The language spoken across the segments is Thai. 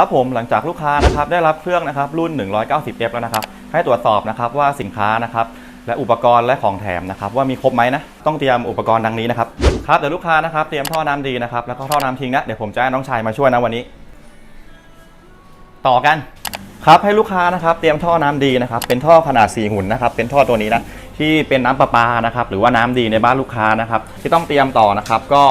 ครับผมหลังจากลูกค้านะครับได้รับเครื่องนะครับรุ่น 190F แล้วนะครับให้ตรวจสอบนะครับว่าสินค้านะครับและอุปกรณ์และของแถมนะครับว่ามีครบไหมนะต้องเตรียมอุปกรณ์ดังนี้นะครับครับเดี๋ยวลูกค้านะครับเตรียมท่อน้ำดีนะครับแล้วก็ท่อน้ำทิ้งนะเดี๋ยวผมจะให้น้องชายมาช่วยนะวันนี้ ต่อกันครับให้ลูกค้านะครับเตรียมท่อน้ำดีนะครับเป็นท่อขนาด 4 หุ่นนะครับเป็นท่อตัวนี้นะที่เป็นน้ำประปานะครับหรือว่าน้ำดีในบ้านลูกค้านะครับที่ต้องเตรียมต่อนะครับก็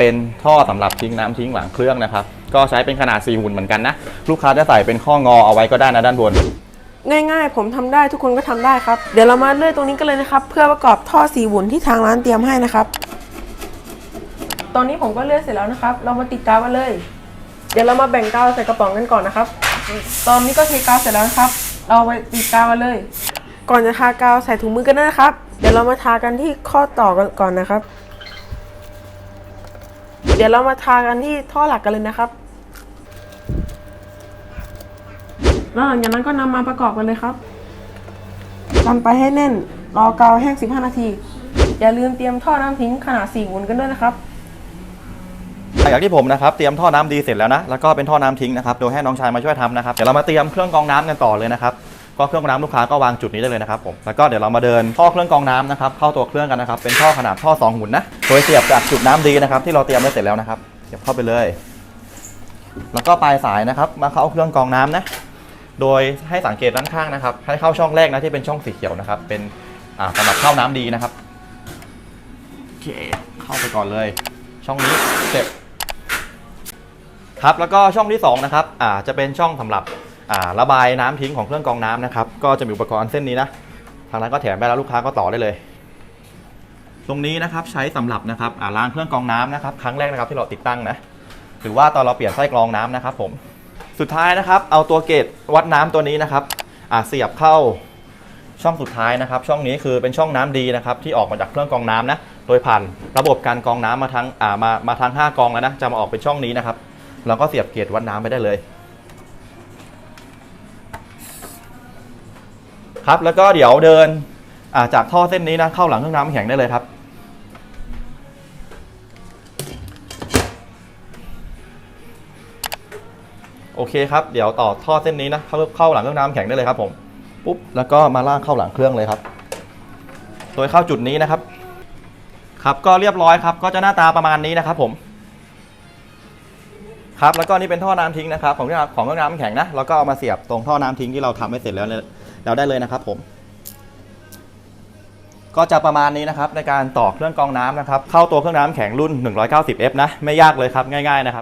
เป็นท่อสำหรับทิ้งน้ำทิ้งหลังเครื่องนะครับ ก็ใช้เป็นขนาด 4 หุ่นเหมือนกันนะ ลูกค้าจะใส่เป็นข้องอเอาไว้ก็ได้นะด้านบน ง่ายๆ ผมทำได้ทุกคนก็ทำได้ครับ เดี๋ยวเรามาเลื่อยตรงนี้กันเลยนะครับ เพื่อประกอบท่อสีหวุนที่ทางร้านเตรียมให้นะครับ ตอนนี้ผมก็เลื่อยเสร็จแล้วนะครับ เรามาติดกาวกันเลย เดี๋ยวเรามาแบ่งกาวใส่กระป๋องกันก่อนนะครับ ตอนนี้ก็เทกาวเสร็จแล้วนะครับ เราไปติดกาวกันเลย ก่อนจะทากาวใส่ถุงมือกันนะครับ เดี๋ยวเรามาทากันที่ข้อต่อกันก่อนนะครับ เดี๋ยวเรามาทากันที่ท่อหลักกันเลยนะครับแล้วหลังจากนั้นก็นำมาประกอบกันเลยครับกันไปให้แน่น รอกาวแห้ง 15 นาที อย่าลืมเตรียมท่อน้ำทิ้งขนาด4หุ่นกันด้วยนะครับ หลังจากที่ผมนะครับเตรียมท่อน้ำดีเสร็จแล้วนะ แล้วก็เป็นท่อน้ำทิ้งนะครับ โดยให้น้องชายมาช่วยทำนะครับ เดี๋ยวเรามาเตรียมเครื่องกรองน้ำกันต่อเลยนะครับ ก็เครื่องกรองน้ำลูกค้าก็วางจุดนี้ได้เลยนะครับผมแล้วก็เดี๋ยวเรามาเดินท่อเครื่องกรองน้ำนะครับเข้าตัวเครื่องกันนะครับเป็นท่อขนาดท่อ 2 หุ่นนะโดยเสียบจากจุดน้ำดีนะครับที่เราเตรียมไว้เสร็จแล้วนะครับเสียบเข้าไปเลย แล้วก็ปลายสายนะครับมาเข้าเครื่องกรองน้ำนะโดยให้สังเกตด้านข้างนะครับให้เข้าช่องแรกนะที่เป็นช่องสีเขียวนะครับเป็นอ่าสำหรับเข้าน้ำดีนะครับโอเคเข้าไปก่อนเลย ช่องนี้เสร็จครับแล้วก็ช่องที่2นะครับอ่าจะเป็นช่องสำหรับ ระบายน้ำทิ้งของเครื่องกรองน้ำนะครับ ก็จะมีอุปกรณ์เส้นนี้นะ ทางร้านก็แถมไปแล้วลูกค้าก็ต่อได้เลย ตรงนี้นะครับใช้สำหรับนะครับอ่าล้างเครื่องกรองน้ำนะครับ ครั้งแรกนะครับที่เราติดตั้งนะ หรือว่าตอนเราเปลี่ยนไส้กรองน้ำนะครับ ผม สุดท้ายนะครับ เอาตัวเกจวัดน้ำตัวนี้นะครับอ่าเสียบเข้าช่องสุดท้ายนะครับ ช่องนี้คือเป็นช่องน้ำดีนะครับที่ออกมาจากเครื่องกรองน้ำนะ โดยผ่านระบบการกรองน้ำมาทั้งอ่ามามาทั้งห้ากรองแล้วนะจะมาออกเป็นช่องนี้นะครับเราก็เสียบเกจวัดน้ำไปได้เลย ครับ แล้วก็เดี๋ยวเดินาจากท่อเส้นนี้นะเข้าหลังเครื่องน้ำแข็งได้เลยครับ โอเคครับ เดี๋ยวต่อท่อเส้นนี้นะเข้าเข้าหลังเครื่องน้ำแข็งได้เลยครับผมปุ๊บแล้วก็มาลากเข้าหลังเครื่องเลยครับ โดยเข้าจุดนี้นะครับ ครับก็เรียบร้อยครับ ก็จะหน้าตาประมาณนี้นะครับผมครับแล้วก็นี่เป็นท่อน้ำทิ้งนะครับของเครื่องของเครื่องน้ำแข็งนะแล้วก็เอามาเสียบตรงท่อน้ำทิ้งที่เราทำไว้เสร็จแล้วเนี่ย เราได้เลยนะครับผม ก็จะประมาณนี้นะครับในการต่อเครื่องกรองน้ำนะครับ เข้าตัวเครื่องน้ำแข็งรุ่น 190F นะ ไม่ยากเลยครับง่าย ๆนะครับ